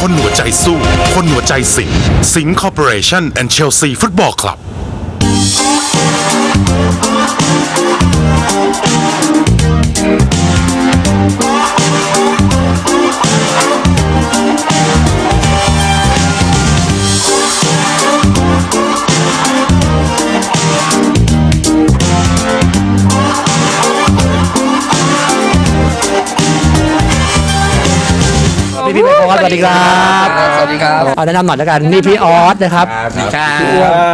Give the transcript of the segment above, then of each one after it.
คนหัวใจสู้ คนหัวใจสิง สิงคอร์ปอเรชั่นและเชลซีฟุตบอลคลับ พี่พี่ไมโครสวัสดีครับสวัสดีครับเอาแนะนำหน่อยแล้วกันนี่พี่ออสนะครับครั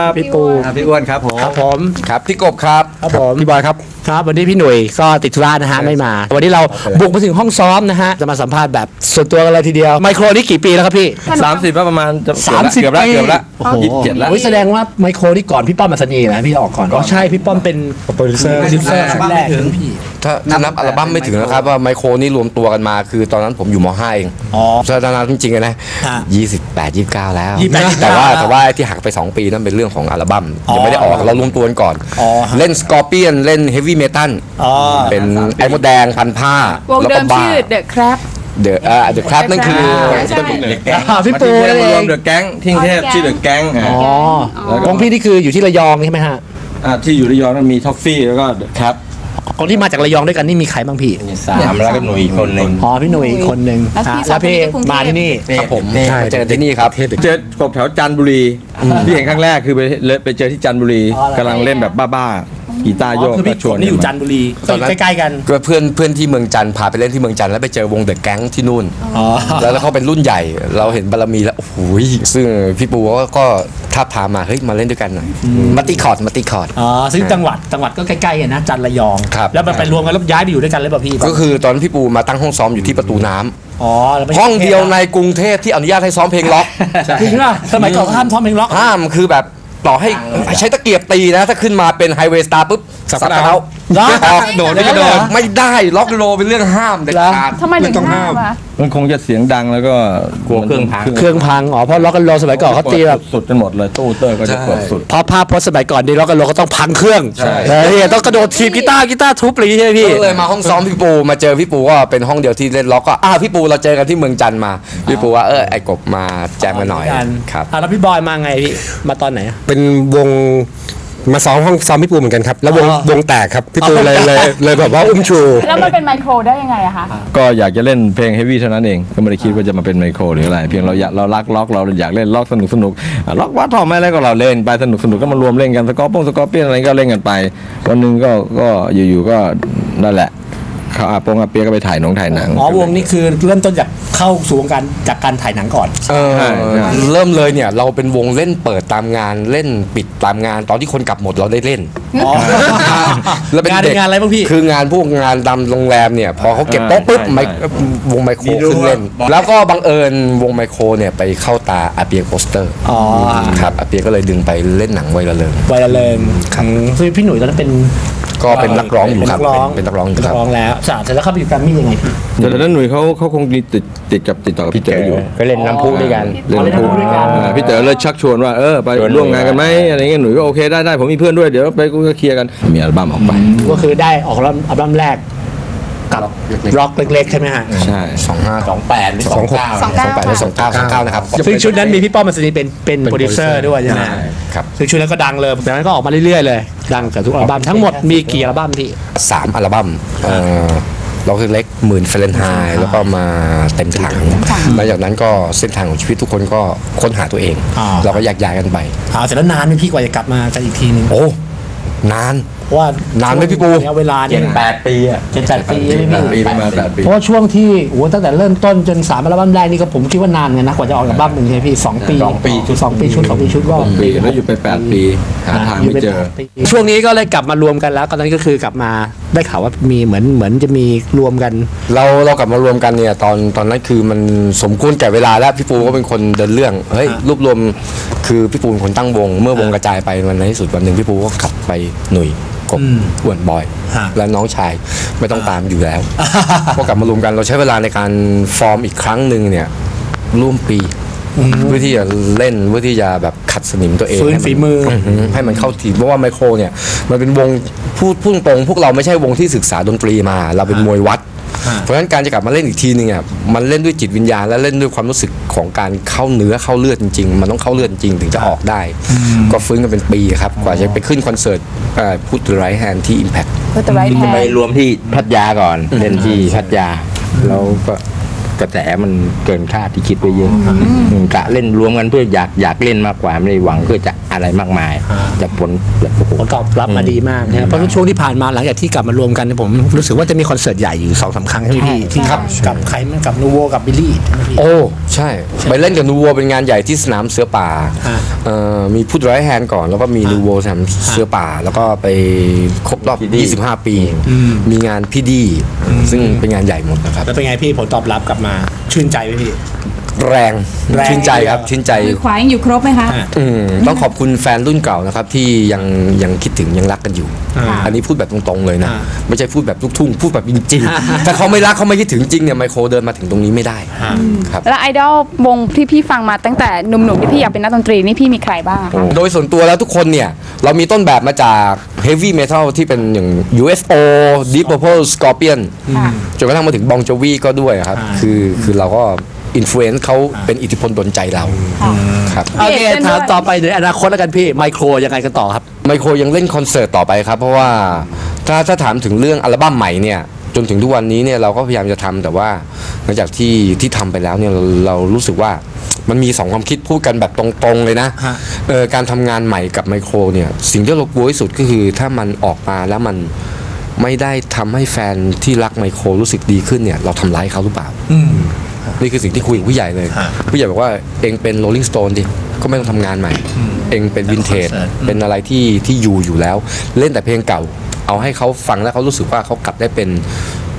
บพี่ปูพี่อ้วนครับผมครับผมครับพี่กบครับครับผมพี่บอยครับ ครับ วันนี้พี่หนุ่ยก็ติดธุระนะฮะไม่มา วันนี้เราบุกมาถึงห้องซ้อมนะฮะจะมาสัมภาษณ์แบบส่วนตัวกันเลยทีเดียวไมโครนี่กี่ปีแล้วครับพี่สามสิบประมาณจะสามสิบเกือบแล้วปีเกือบแล้วโอ้โหยี่สิบเจ็ดแล้วโอ้ยแสดงว่าไมโครนี่ก่อนพี่ป้อมมาสนีนะพี่ออกก่อนอ๋อใช่พี่ป้อมเป็นโปรดิวเซอร์โปรดิวเซอร์ครั้งแรกของพี่ ถ้าถ้านับอัลบั้มไม่ถึงนะครับว่าไมโครนี่รวมตัวกันมาคือตอนนั้นผมอยู่ม .5 เองอ๋อ ถ้าตอนนั้นจริงๆนะฮะ28 29แล้ว 28 29แต่ว่าแต่ว่าที่หักไป 2 ปีนั่นเป็นเรื่องของอัลบั้มยังไม่ได้ออกเรารวมตัวกันก่อน อ๋อฮะเล่นสกอร์เปียนเล่นเฮฟวี่เมทัลอ๋อ เป็นไอ้มดแดงพันผ้าวงแล้วเดิก็มบ้าชื่อ The Crab เดอะอ่าเดอะครับนั่นคือใช่อ่าพี่ปูมานั่นที่เอรวงมเดอะแก๊งที่กรุงเทพชื่อเดอะแก๊งอ๋อของพี่นี่คืออยู่ที่ระยองใช่ไหมฮะ อ่าที่อยู่ระยองนั้นมีท็อฟฟี่แล้วก็ครับค นที่มาจากระยองด้วยกันนี่มีใครบ้างพี่สามแล้วก็หนุ่ยคนหนึ่งอ๋อพี่หนุ่ยอีกคนหนึ่งแล้วพี่อะสองแล้วพี่คนที่กรุงเทพ มาที่นี่ครับผมมาเจอที่นี่ครับ เจอกบแถวจันทบุรีที่เห็นครั้งแรกคือไปเลไปเจอที่จันทบุรีอ๋อเหรอกำลังเล่นแบบบ้าๆ กีตาร์โยอ๋อกคือก็พี่ชกวบนนี่อยู่จันทบุรีตอนนั้น ใกล้ๆกัน ก็เพื่อนเพื่อนที่เมืองจันทร์พาไปเล่นที่เมืองจันทร์แล้วไปเจอวงเดอะแก๊งที่นู่น อ๋อ แล้วแล้วเขาเป็นรุ่นใหญ่ เราเห็นบารมีแล้วโอ้โหซึ่งพี่ปูก็ก็ท้าบทามมาเฮ้ยมาเล่นด้วยกันหน่อยมาตีคอร์ดมาตีคอร์ด อ๋อซึ่งจังหวัดจังหวัดก็ใกล้ๆกันนะจันทร์ระยอง ครับ แล้วมันไปรวมกันแล้วย้ายไปอยู่ด้วยกันเลยเปล่ะพี่ก็คือตอนนนพี่ปูมาตั้งห้องซ้อมอยู่ที่ประตูน้ำอ๋อแล้วไปห้องเดียวในกรุงเทพที่อนุญาตให้ซ้อมเพลงล็อก จริงป่ะสมัยก่อนเขาห้ามท่อมเพลงล็อก ห้ามคือแบบต่อให้ใช้ตะเกียบ ตีนะ ถ้าขึ้นมาเป็นไฮเวย์สตาร์ปุ๊บสับกระเท้าเหรอ ออกโดดไม่กระโดด ไม่ได้ล็อกโลเป็นเรื่องห้ามเด็ดขาด ทำไมถึงห้ามอะมันคงจะเสียงดังแล้วก็กลัวเครื่องพัง เครื่องพังอ๋อเพราะล็อกกันโลสมัยก่อนเขาตีแบบสุดกันหมดเลยตู้เตอร์ก็จะเปิดสุด เพราะภาพพจน์สมัยก่อนดีล็อกกันโลก็ต้องพังเครื่องใช่เออเนี่ยต้องกระโดดทีบกีตาร์กีตาร์ทุบอะไรอย่างเงี้ยใช่ไหมพี่ ก็เลยมาห้องซ้อมพี่ปูมาเจอพี่ปูก็เป็นห้องเดียวที่เล่นล็อกก็อ้าวพี่ปูเราเจอกันที่เมืองจันทร์มา พี่ปูว่าเออไอ้กบมาแจมกันหน่อยกันครับ อะแล้วพี่บอยมาไงพี่ มาตอนไหนอะเป็นวง มาซ้อมห้องซ้อมพี่ปูเหมือนกันครับ แล้ววงอ๋อ วงแตกครับพี่ปูอ๋อเลยเลยเลยแบบว่าอุ้มชู แล้วมันเป็นไมโครได้ยังไงอะคะ ก็อยากจะเล่นเพลงเฮฟวี่เท่านั้นเอง ก็ไม่ได้คิดว่าจะมาเป็นไมโครหรืออะไร เพียงเราอยากเรารักล็อกเราอยากเล่นล็อกสนุกสนุกอะล็อกวัดทอมไม่อะไรก็เราเล่นไปสนุกสนุกก็มารวมเล่นกันสกอร์ปงสกอร์เปียนอะไรก็เล่นกันไปวันหนึ่งก็ก็อยู่ๆก็นั่นแหละ เขาอาปงอาเปียก็ไปถ่ายหนงถ่ายหนังอ๋อวงนี้คือเริ่มต้นจากเข้าสู่วงการจากการถ่ายหนังก่อนเออใช่ใช่เริ่มเลยเนี่ยเราเป็นวงเล่นเปิดตามงานเล่นปิดตามงาน ตอนที่คนกลับหมดเราได้เล่นอ๋อแล้วเป็นงานเด็กงานอะไรบ้างพี่คืองานพวกงานตามโรงแรมเนี่ยพอเขาเก็บโต๊ะปุ๊บใช่ไมใช่วงไมโครขึ้นเล่น แล้วก็บังเอิญวงไมโครเนี่ยไปเข้าตาอาเปียโคสเตอร์อ๋อครับอาเปียก็เลยดึงไปเล่นหนังไวละเลิงไวละเลิงครับซึ่งพี่หนุ่ยตอนนั้นเป็น ก็เป็นนักร้องอยู่ครับเป็นนักร้องเป็นนักร้องอยู่เป็นคนัรับกร้องแล้วสาเสร็จแล้วเข้าไปอยู่แกรมมี่ยังไงพี่แต่ตอนนั้นหนุ่ยเขาเขาคงมีติดติดกับติดต่อกับพี่เต๋ออยู่ก็เล่นน้ำพุด้วยกันเล่นอ๋อเล่นน้ำพุด้วยกันอ่าพี่เต๋อเลยชักชวนว่าเออไปชวนร่วมงานกันไหมอะไรเงี้ยหนุ่ยก็โอเคได้ได้ผมมีเพื่อนด้วยเดี๋ยวไปกูก็เคลียร์กันมีอัลบั้มออกไปก็คือได้ออกอัลบั้มแรก กับร็อกเล็กๆใช่ไหมฮะใช่สองห้าสองแปดหรือสองเก้าสองเก้าสองแปดหรือสองเก้าสองเก้านะครับซึ่งชุดนั้นมีพี่ป้อมมัสนีเป็นเป็นโปรดิวเซอร์ด้วยใช่ไหมครับซึ่งชุดนั้นก็ดังเลยแต่นั้นก็ออกมาเรื่อยๆเลย ดังกับทุกอัลบั้มทั้งหมดมีกี่อัลบั้มพี่สามอัลบั้มเอ่อล็อกเล็กหมื่นเฟรนไฮแล้วก็มาเต็มถังหลังจากนั้นก็เส้นทางของชีวิตทุกคนก็ค้นหาตัวเองอ่าเราก็แยกย้ายกันไปอ่าเสร็จแล้วนานไหมพี่กว่าจะกลับมากันอีกทีนึงโอ้นาน เพราะว่านานไหมพี่ปู ระยะเวลาเนี่ยแปดปีอะเจ็ดแปดปีใช่ไหมปีพี่ประมาณแปดปี เพราะว่าช่วงที่โอ้โหตั้งแต่เริ่มต้นจนสามอัลบั้มแรกนี่ก็ผมคิดว่านานไงนะกว่าจะออกอัลบั้มหนึ่งใช่ไหมพี่สองปีสองปีสองปีชุดสองปีชุดก็ ปีแล้วอยู่ไปแปดปีหาทางไม่เจอ ช่วงนี้ก็เลยกลับมารวมกันแล้วตอนนั้นก็คือกลับมาได้ข่าวว่ามีเหมือนเหมือนจะมีรวมกัน เราเรากลับมารวมกันเนี่ยตอนตอนนั้นคือมันสมควรแก่เวลาแล้วพี่ปูก็เป็นคนเดินเรื่องเฮ้ยรวบรวมคือพี่ปูเป็นคนตั้งวง เมื่อวงกระจายไปวันในที่สุดวันหนึ่งพี่ปูก็กลับไปหนุ่ย กบอืมอ้วนบอยฮะและน้องชายไม่ต้องตามอยู่แล้วพอกลับมารวมกันเราใช้เวลาในการฟอร์มอีกครั้งหนึ่งเนี่ยร่วมปีเพื่อที่จะเล่นเพื่อที่จะแบบขัดสนิมตัวเองฟื้นให้ฝีมือหืให้มันเข้าทีเพราะว่าไมโครเนี่ยมันเป็นวงพูดพูดตรงๆพวกเราไม่ใช่วงที่ศึกษาดนตรีมา เราเป็นมวยวัด เพราะฉะนั้นการจะกลับมาเล่นอีกทีนึงอะมันเล่นด้วยจิตวิญญาณและเล่นด้วยความรู้สึกของการเข้าเนื้อเข้าเลือดจริง ๆ มันต้องเข้าเลือดจริงถึงจะออกได้ ก็ฟื้นกันเป็นปีครับกว่าจะไปขึ้นคอนเสิร์ตพูดไรแฮนที่ Impact ก็จะไว้แทไปนรวมที่พัทยาก่อนเล่นที่พัทยาแล้วก็ กระแสมันเกินคาดที่คิดไปเยอะอืมกะเล่นรวมกันเพื่ออยากอยากเล่นมากกว่าไม่ได้หวังเพื่อจะอะไรมากมายจากผลแบบโอ้โหผลตอบรับมาดีมากนะครับเพราะช่วงที่ผ่านมาหลังจากที่กลับมารวมกันเนี่ยผมรู้สึกว่าจะมีคอนเสิร์ตใหญ่อยู่สองสามครั้งใช่ไหมพี่ที่กับกับใครมันกับนูโวกับบิลลี่ใช่ไหมพี่โอ้ใช่ ไปเล่นกับนูโวเป็นงานใหญ่ที่สนามเสือป่าฮะเอ่อมีพูดไรแฮนก่อนแล้วก็มีนูโวสนามเสือป่า แล้วก็ไปครบรอบ 25 ปี มีงานพี่ดี ซึ่งเป็นงานใหญ่หมดนะครับแล้วเป็นไงพี่ผลตอบรับกลับมาชื่นใจไหมพี่ แรงแรงชื่นใจครับชื่นใจมือขวายังอยู่ครบไหมคะอืมต้องขอบคุณแฟนรุ่นเก่านะครับ ที่ยังยังคิดถึงยังรักกันอยู่ อันนี้พูดแบบตรงๆเลยนะอ่าไม่ใช่พูดแบบลูกทุ่งพูดแบบจริงๆถ้าเขาไม่รักเขาไม่คิดถึงจริงเนี่ยไมโครเดินมาถึงตรงนี้ไม่ได้ครับแล้วไอดอลวงที่พี่ฟังมาตั้งแต่หนุ่มๆที่พี่อยากเป็นนักดนตรีนี่พี่มีใครบ้างอะคะโดยส่วนตัวแล้วทุกคนเนี่ยเรามีต้นแบบมาจาก heavy metal ที่เป็นอย่าง UFO Deep Purple Scorpion จนกระทั่งมาถึงบองโจวีก็ด้วยครับ คือคือเราก็ อินฟลูเอนซ์เขาเป็นอิทธิพลดนใจเราครับ โอเคถามต่อไปในอนาคตแล้วกันพี่ไมโครยังไงกันต่อครับ ไมโครยังเล่นคอนเสิร์ตต่อไปครับ เพราะว่าถ้าถ้าถามถึงเรื่องอัลบั้มใหม่เนี่ยจนถึงทุกวันนี้เนี่ยเราก็พยายามจะทำแต่ว่าหลังจากที่ที่ทำไปแล้วเนี่ยเราเรารู้สึกว่ามันมีสองความคิดพูดกันแบบตรงๆเลยนะฮะเออการทำงานใหม่กับไมโครเนี่ยสิ่งที่เรากลัวที่สุดก็คือถ้ามันออกมาแล้วมันไม่ได้ทำให้แฟนที่รักไมโครรู้สึกดีขึ้นเนี่ยเราทำร้ายเขาหรือเปล่า นี่คือสิ่งที่คุยกับผู้ใหญ่เลยผู้ใหญ่บอกว่าเองเป็น Rolling Stone ดิ ก็ไม่ต้องทำงานใหม่เองเป็นวินเทจเป็นอะไรที่ที่อยู่อยู่แล้ว เล่นแต่เพลงเก่า เอาให้เขาฟังแล้วเขารู้สึกว่าเขากลับได้เป็น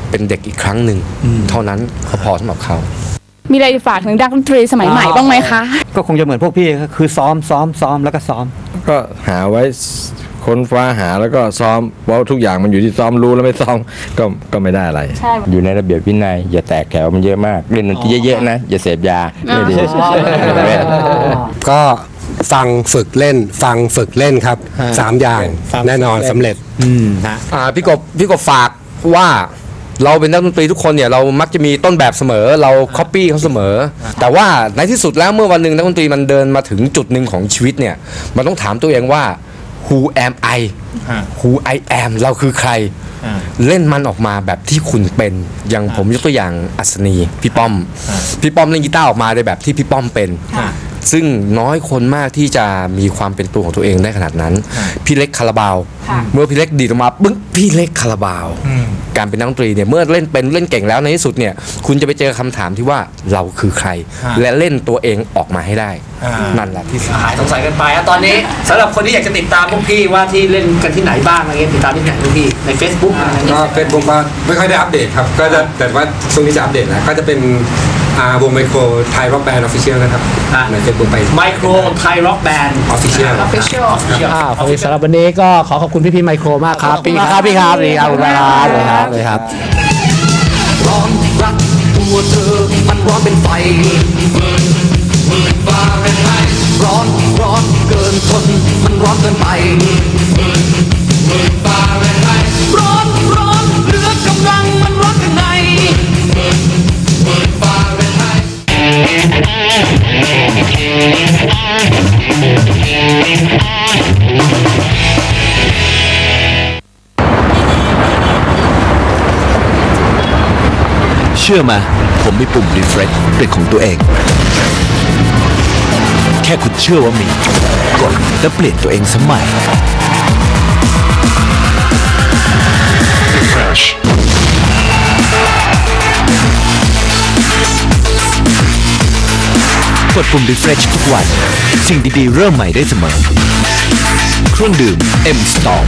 เป็นเด็กอีกครั้งหนึ่งเท่านั้นเขาพอสำหรับเขา มีอะไรฝากถึงนักดนตรีสมัยใหม่บ้างไหมคะ ก็คงจะเหมือนพวกพี่ก็คือซ้อมซ้อมซ้อมแล้วก็ซ้อม ก็หาไว้ ค้นฟ้าหาแล้วก็ซ้อมเพราะทุกอย่างมันอยู่ที่ซ้อมรู้แล้วไม่ซ้อมก็ก็ไม่ได้อะไร ใช่อยู่ในระเบียบวินัยอย่าแตกแถวมันเยอะมากเล่นดนตรีเยอะๆนะ อย่าเสพยาไม่ดีก็ฟังฝึกเล่น ฟังฝึกเล่นครับสามอย่างฟังแน่นอนฝึกเล่นสำเร็จอืมฮะอ่าพี่กบพี่กบฝากว่าเราเป็นนักดนตรีทุกคนเนี่ยเรามักจะมีต้นแบบเสมอเราคัปปี้เขาเสมอ แต่ว่าในที่สุดแล้วเมื่อวันหนึ่งนักดนตรีมันเดินมาถึงจุดหนึ่งของชีวิตเนี่ยมันต้องถามตัวเองว่า who am I อ่า who I am เราคือใครอ่าเล่นมันออกมาแบบที่คุณเป็น อย่างผมยกตัวอย่างอัศนี พี่ป้อม พี่ป้อมเล่นกีตาร์ออกมาในแบบที่พี่ป้อมเป็น ซึ่งน้อยคนมากที่จะมีความเป็นตัวของตัวเองได้ขนาดนั้น พี่เล็กคาราบาว เมื่อพี่เล็กดีดออกมาปึ๊งพี่เล็กคาราบาว การเป็นนักดนตรีเนี่ยเมื่อเล่นเป็นเล่นเก่งแล้วในที่สุดเนี่ยคุณจะไปเจอคำถามที่ว่าเราคือใคร และเล่นตัวเองออกมาให้ได้นั่นแหละที่สำคัญหายสงสัยกันไปอะตอนนี้สำหรับคนที่อยากจะติดตามพวกพี่ว่าที่เล่นกันที่ไหนบ้างอะไรเงี้ยติดตามที่ไหนพวกพี่ใน Facebook อะไรเงี้ยก็เฟซบุ๊กก็ไม่ค่อยได้อัปเดตครับก็จะแต่ว่าช่วงนี้จะอัปเดตแล้วก็จะเป็น อ่าวงไมโครไทยร็อกแบนด์ออฟฟิเชียลนะครับอะ ในเฟซบุ๊กไป ไมโครไทยร็อกแบนด์ออฟฟิเชียล official อ่าขอบคุณสำหรับวันนี้ก็ขอขอบคุณพี่พี่ไมโครมากครับ พี่ครับพี่ครับพี่ครับขอบคุณครับเลยครับเลยครับ ร้อนรักตัวเธอ มันร้อนเป็นไฟ ชื่อมา ผมมีปุ่ม refresh เป็นของตัวเอง แค่คุณเชื่อว่ามี กดแล้วเปลี่ยนตัวเองสมัย Refresh กดปุ่ม refresh ทุกวัน สิ่งดีๆ เริ่มใหม่ได้เสมอ เครื่องดื่ม M Storm